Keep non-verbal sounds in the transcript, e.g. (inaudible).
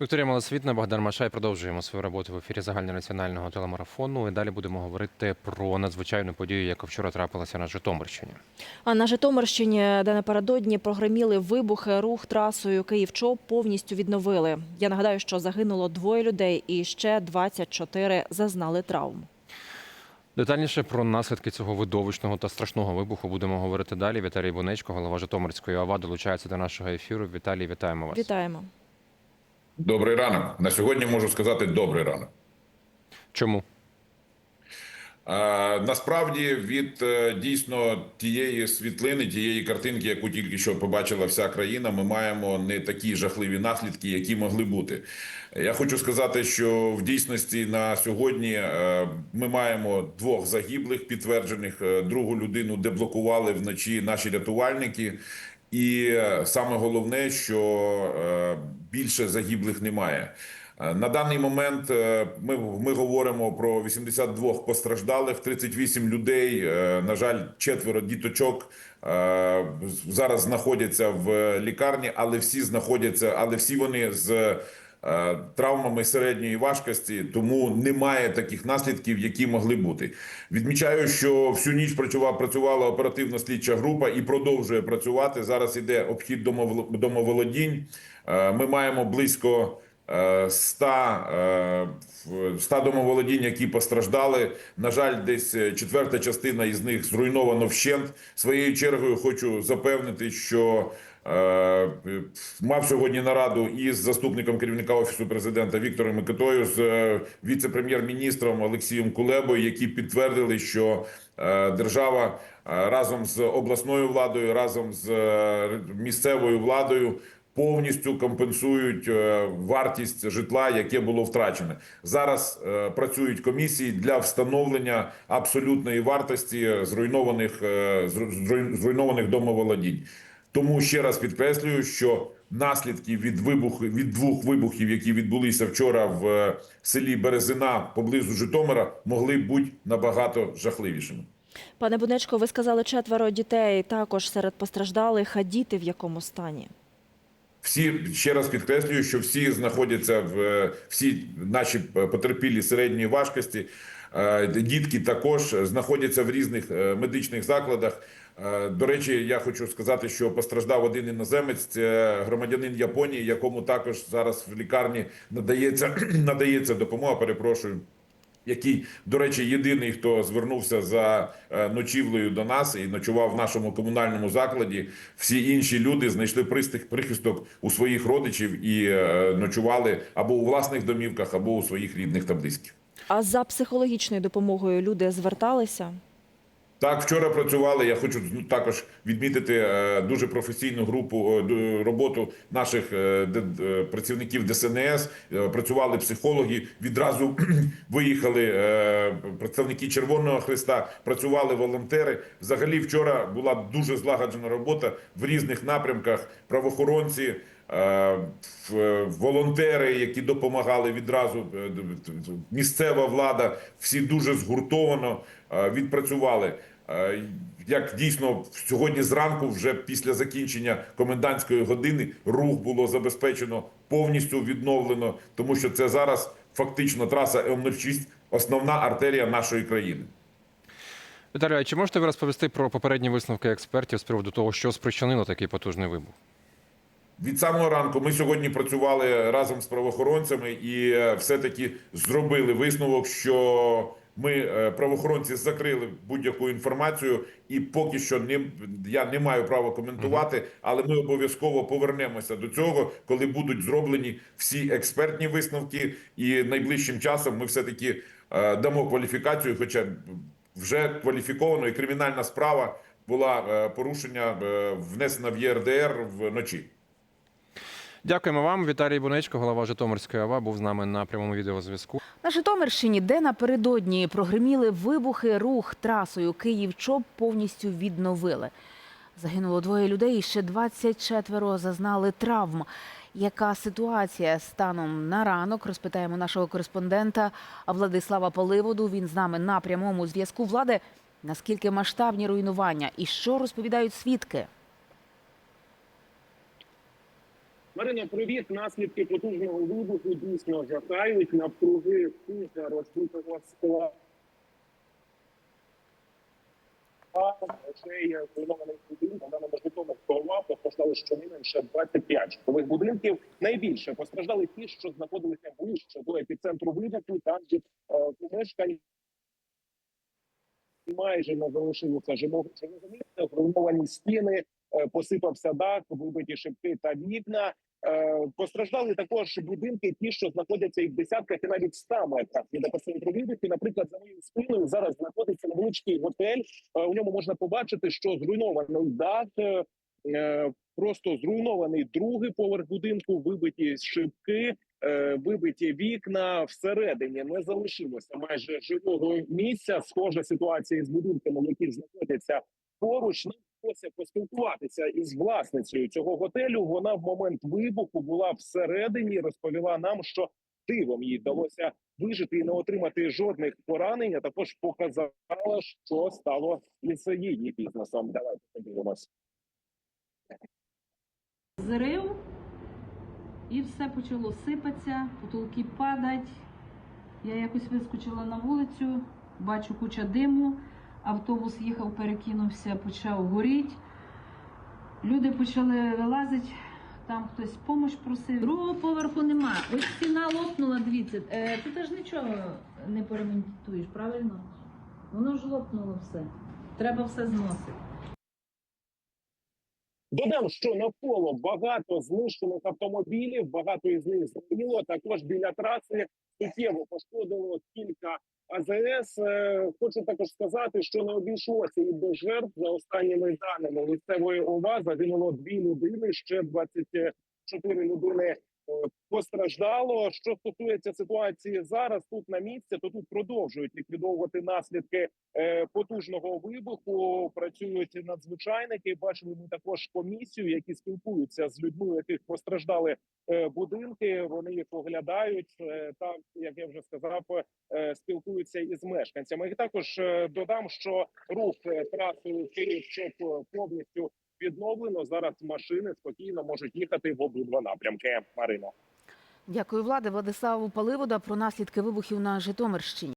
Вікторія Малосвітна, Богдан Машай. Продовжуємо свою роботу в ефірі загальнонаціонального телемарафону. І далі будемо говорити про надзвичайну подію, яка вчора трапилася на Житомирщині. А на Житомирщині, де напередодні прогреміли вибухи, рух трасою Київ-Чоп повністю відновили. Я нагадаю, що загинуло двоє людей і ще 24 зазнали травм. Детальніше про наслідки цього видовищного та страшного вибуху будемо говорити далі. Віталій Бунечко, голова Житомирської ОВА, долучається до нашого ефіру. Віталій, вітаємо вас. Вітаємо. Добрий ранок. На сьогодні можу сказати добрий ранок. Чому? Насправді від е, дійсно тієї світлини, тієї картинки, яку тільки що побачила вся країна, ми маємо не такі жахливі наслідки, які могли бути. Я хочу сказати, що в дійсності на сьогодні е, ми маємо двох загиблих підтверджених. Е, Другу людину деблокували вночі наші рятувальники. І е, саме головне, що е, більше загиблих немає. Е, На даний момент ми, ми говоримо про 82 постраждалих, 38 людей. На жаль, четверо діточок зараз знаходяться в лікарні, але всі знаходяться, але всі вони з травмами середньої важкості, тому немає таких наслідків, які могли бути. Відмічаю, що всю ніч працювала, працювала оперативно слідча група і продовжує працювати. Зараз іде обхід домовол- домоволодінь. Е, Ми маємо близько. Е, 100, е, в- 100 домоволодінь, які постраждали. На жаль, десь е, четверта частина із них зруйновано вщент. Своєю чергою хочу запевнити, що е, мав сьогодні нараду із заступником керівника офісу президента Віктором Микитою з е, віце-прем'єр-міністром Олексієм Кулебою, які підтвердили, що е, держава е, разом з обласною владою, разом з е, місцевою владою повністю компенсують е, вартість житла, яке було втрачене. Зараз е, працюють комісії для встановлення абсолютної вартості зруйнованих е, зру- зруй- зруйнованих домоволодінь. Тому ще раз підкреслюю, що наслідки від вибуху від двох вибухів, які відбулися вчора в селі Березина поблизу Житомира, могли бути набагато жахливішими. Пане Бунечко, ви сказали четверо дітей також серед постраждалих, а діти в якому стані? Всі ще раз підкреслюю, що всі знаходяться в е, всі наші потерпілі середньої важкості. Е, Дітки також знаходяться в різних е, медичних закладах. Е, До речі, я хочу сказати, що постраждав один іноземець, це громадянин Японії, якому також зараз в лікарні надається (clears throat) надається допомога. Перепрошую який, до речі, єдиний, хто звернувся за е, ночівлею до нас і ночував в нашому комунальному закладі. Всі інші люди знайшли прихисток у своїх родичів і е, ночували або у власних домівках, або у своїх рідних та близьких. А за психологічною допомогою люди зверталися? Так, вчора працювали. Я хочу ну, також відмітити е, дуже професійну групу е, роботу наших е, працівників ДСНС. Працювали психологи. Відразу (clears throat) виїхали представники Червоного Христа. Працювали волонтери. Взагалі, вчора була дуже злагоджена робота в різних напрямках. Правоохоронці. Е, Волонтери, які допомагали відразу, е, місцева влада, всі дуже згуртовано е, відпрацювали. Як дійсно сьогодні зранку, вже після закінчення комендантської години, рух було забезпечено повністю відновлено, тому що це зараз фактично траса М06, основна артерія нашої країни. Віталій, а чи можете ви розповісти про попередні висновки експертів з приводу того, що спричинило такий потужний вибух? Від самого ранку ми сьогодні працювали разом з правоохоронцями і е, все-таки зробили висновок, що ми е, правоохоронці закрили будь-яку інформацію, і поки що не я не маю права коментувати, але ми обов'язково повернемося до цього, коли будуть зроблені всі експертні висновки. І найближчим часом ми все таки дамо кваліфікацію, хоча вже кваліфіковано і кримінальна справа була е, порушення е, внесена в ЄРДР вночі. Дякуємо вам. Віталій Бунечко, голова Житомирської ОВА, був з нами на прямому відеозв'язку. На Житомирщині, де напередодні прогреміли вибухи, рух трасою Київ-Чоп повністю відновили. Загинуло двоє людей, і ще 24 зазнали травм. Яка ситуація станом на ранок? Розпитаємо нашого кореспондента Владислава Поливоду. Він з нами на прямому зв'язку влади. Наскільки масштабні руйнування і що розповідають свідки? Марина, привіт. Наслідки потужного вибуху дійсно жахають навкруги кухня розбитого скла. Є зруйнований будинок, на Житомирського ОВА постраждали щонайменше 25 житлових будинків. Найбільше постраждали ті, що знаходилися ближче до епіцентру вибуху, там де е, помешкань майже не залишилося живого живого місця, зруйновані стіни, посипався дах, вибиті шибки та вікна. Е, Постраждали також будинки, ті, що знаходяться і в десятках, і навіть ста метрах від епіцентру вибуху. Наприклад, за моєю спиною зараз знаходиться невеличкий готель. Е, У ньому можна побачити, що зруйнований дах, е, е, просто зруйнований другий поверх будинку, вибиті шибки, е, вибиті вікна. Всередині не залишилося майже живого місця. Схожа ситуація з будинками, які знаходяться поруч. Вдалося поспілкуватися із власницею цього готелю. Вона в момент вибуху була всередині. і Розповіла нам, що дивом їй вдалося вижити і не отримати жодних поранень. а Також показала, що стало із її бізнесом. Давайте подивимось. зрив, і все почало сипатися, потолки падать. Я якось вискочила на вулицю, бачу куча диму, автобус їхав, перекинувся, почав горіти. Люди почали вилазити, там хтось допомогу просив. Другого поверху нема. Ось стіна лопнула, дивіться. Е, ти теж нічого не поремонтуєш, правильно? Воно ж лопнуло все. Треба все зносити. Додам, що навколо багато знищених автомобілів, багато із них згоріло. Також біля траси суттєво пошкодило кілька АЗС. Е, Хочу також сказати, що не обійшлося і без жертв за останніми даними місцевої ОВА загинуло дві людини, ще 24 людини постраждало. Що стосується ситуації зараз, тут на місці, то тут продовжують ліквідовувати наслідки е, потужного вибуху. Працюють надзвичайники. Бачили ми також комісію, які спілкуються з людьми, яких постраждали е, будинки. Вони їх оглядають. е, Там, як я вже сказав, спілкуються із мешканцями. І також додам, що рух трасою Київ щоб повністю відновлено. Зараз машини спокійно можуть їхати в обидва напрямки. Марина. Дякую, влади. Владиславу Паливода про наслідки вибухів на Житомирщині.